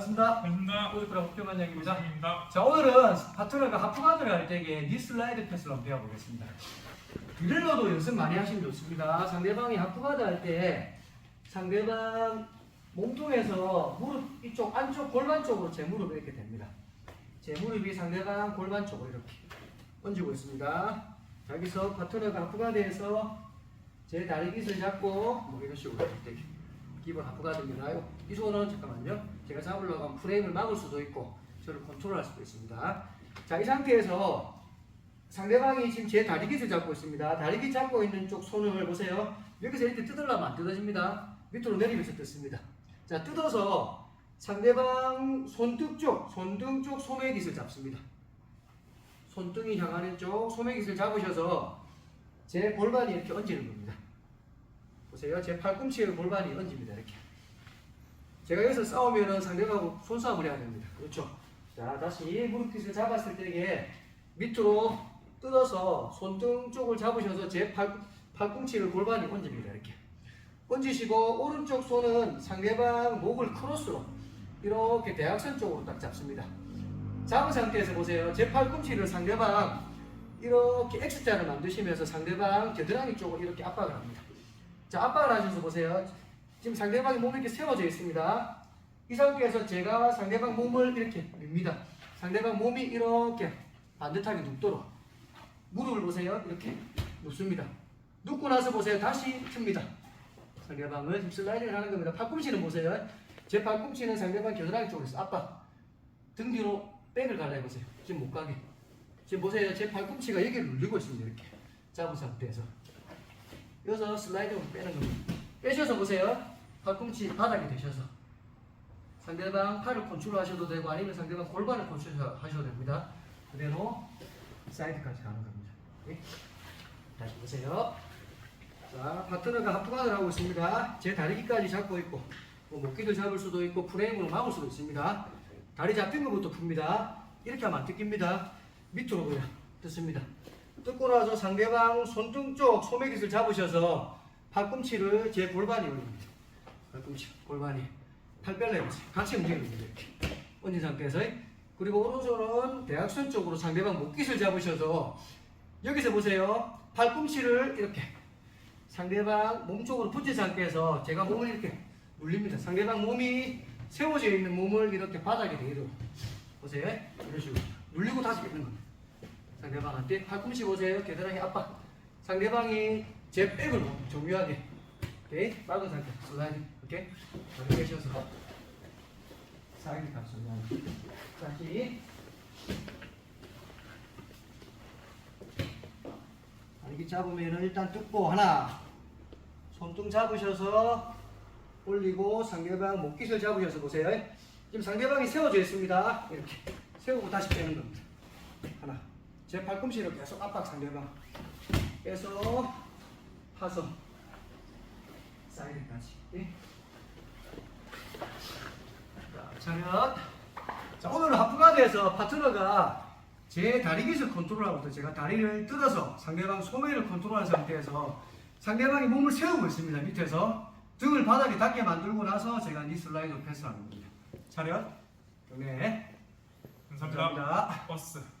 반갑습니다. 반갑습니다. 오즈프라 국경관장입니다. 입니다. 자 오늘은 파트너가 하프가드를 할 때에 니슬라이드 패스를 한번 배워보겠습니다. 드릴러도 연습 많이 하시면 좋습니다. 상대방이 하프가드 할 때 상대방 몸통에서 무릎 이쪽 안쪽 골반 쪽으로 제 무릎이 이렇게 됩니다. 제 무릎이 상대방 골반 쪽으로 이렇게 얹고 있습니다. 자, 여기서 파트너가 하프가드에서 제 다리 깃을 잡고 뭐 이런 식으로 이렇게 기본 하프가드입니다. 이 손은 잠깐만요. 제가 잡으려고 하면 프레임을 막을 수도 있고 저를 컨트롤할 수도 있습니다. 자, 이 상태에서 상대방이 지금 제 다리 깃을 잡고 있습니다. 다리 깃 잡고 있는 쪽 손을 보세요. 여기서 이렇게 뜯으려면 안 뜯어집니다. 밑으로 내리면서 뜯습니다. 자, 뜯어서 상대방 손등 쪽, 손등 쪽 소매깃을 잡습니다. 손등이 향하는 쪽 소매깃을 잡으셔서 제 골반이 이렇게 얹이는 겁니다. 보세요. 제 팔꿈치에 골반이 얹힙니다. 이렇게. 제가 여기서 싸우면은 상대방하고 손싸움을 해야 됩니다. 그렇죠. 자, 다시 무릎깃을 잡았을 때에 밑으로 뜯어서 손등 쪽을 잡으셔서 제 팔, 팔꿈치를 골반이 얹습니다. 이렇게. 얹으시고 오른쪽 손은 상대방 목을 크로스로 이렇게 대각선 쪽으로 딱 잡습니다. 잡은 상태에서 보세요. 제 팔꿈치를 상대방 이렇게 X자를 만드시면서 상대방 겨드랑이 쪽으로 이렇게 압박을 합니다. 자, 압박을 하셔서 보세요. 지금 상대방이 몸이 이렇게 세워져 있습니다. 이 상태에서 제가 상대방 몸을 이렇게 밉니다. 상대방 몸이 이렇게 반듯하게 눕도록 무릎을 보세요. 이렇게 눕습니다. 눕고 나서 보세요. 다시 틉니다. 상대방을 지금 슬라이딩을 하는 겁니다. 팔꿈치는 보세요. 제 팔꿈치는 상대방 겨드랑이 쪽에서 압박. 등 뒤로 백을 갈라 해보세요. 지금 못 가게. 지금 보세요. 제 팔꿈치가 여기를 눌리고 있습니다. 이렇게 잡은 상태에서. 여기서 슬라이딩으로 빼는 겁니다. 빼셔서 보세요. 팔꿈치 바닥에 대셔서. 상대방 팔을 컨트롤 하셔도 되고 아니면 상대방 골반을 컨트롤 하셔도 됩니다. 그대로 사이드까지 가는 겁니다. 네. 다시 보세요. 자, 파트너가 하프가드를 하고 있습니다. 제 다리기까지 잡고 있고, 뭐 목기를 잡을 수도 있고, 프레임으로 막을 수도 있습니다. 다리 잡힌 것부터 풉니다. 이렇게 하면 안 뜯깁니다. 밑으로 그냥 뜯습니다. 뜯고 나서 상대방 손등 쪽 소매깃을 잡으셔서 팔꿈치를 제 골반이 올립니다. 팔꿈치, 골반이. 팔 빼내보세요. 같이 거죠. 이렇게. 얹은 상태에서. 그리고 오른손은 대각선 쪽으로 상대방 목깃을 잡으셔서 여기서 보세요. 팔꿈치를 이렇게 상대방 몸 쪽으로 붙인 상태에서 제가 몸을 이렇게 물립니다. 상대방 몸이 세워져 있는 몸을 이렇게 바닥에 대도록 보세요. 이런 식으로 눌리고 다시 뱉는 겁니다. 상대방한테 팔꿈치 보세요. 겨드랑이 압박. 상대방이 제 백을 정교하게 오케이 막은 상태 슬라이드 오케이 다리 계셔서 사이드 갑습니다. 다시 이렇게 잡으면은 일단 뜯고 하나 손등 잡으셔서 올리고 상대방 목깃을 잡으셔서 보세요. 지금 상대방이 세워져 있습니다. 이렇게 세우고 다시 빼는 겁니다. 하나 제 팔꿈치를 계속 압박 상대방 빼서 파서 사이드까지. 예. 자, 차렷. 자, 오늘 하프가드에서 파트너가 제 다리 깃을 컨트롤하고 또 제가 다리를 뜯어서 상대방 소매를 컨트롤한 상태에서 상대방이 몸을 세우고 있습니다. 밑에서 등을 바닥에 닿게 만들고 나서 제가 니 슬라이드 패스하는 겁니다. 차렷. 경례. 감사합니다. 감사합니다. 버스.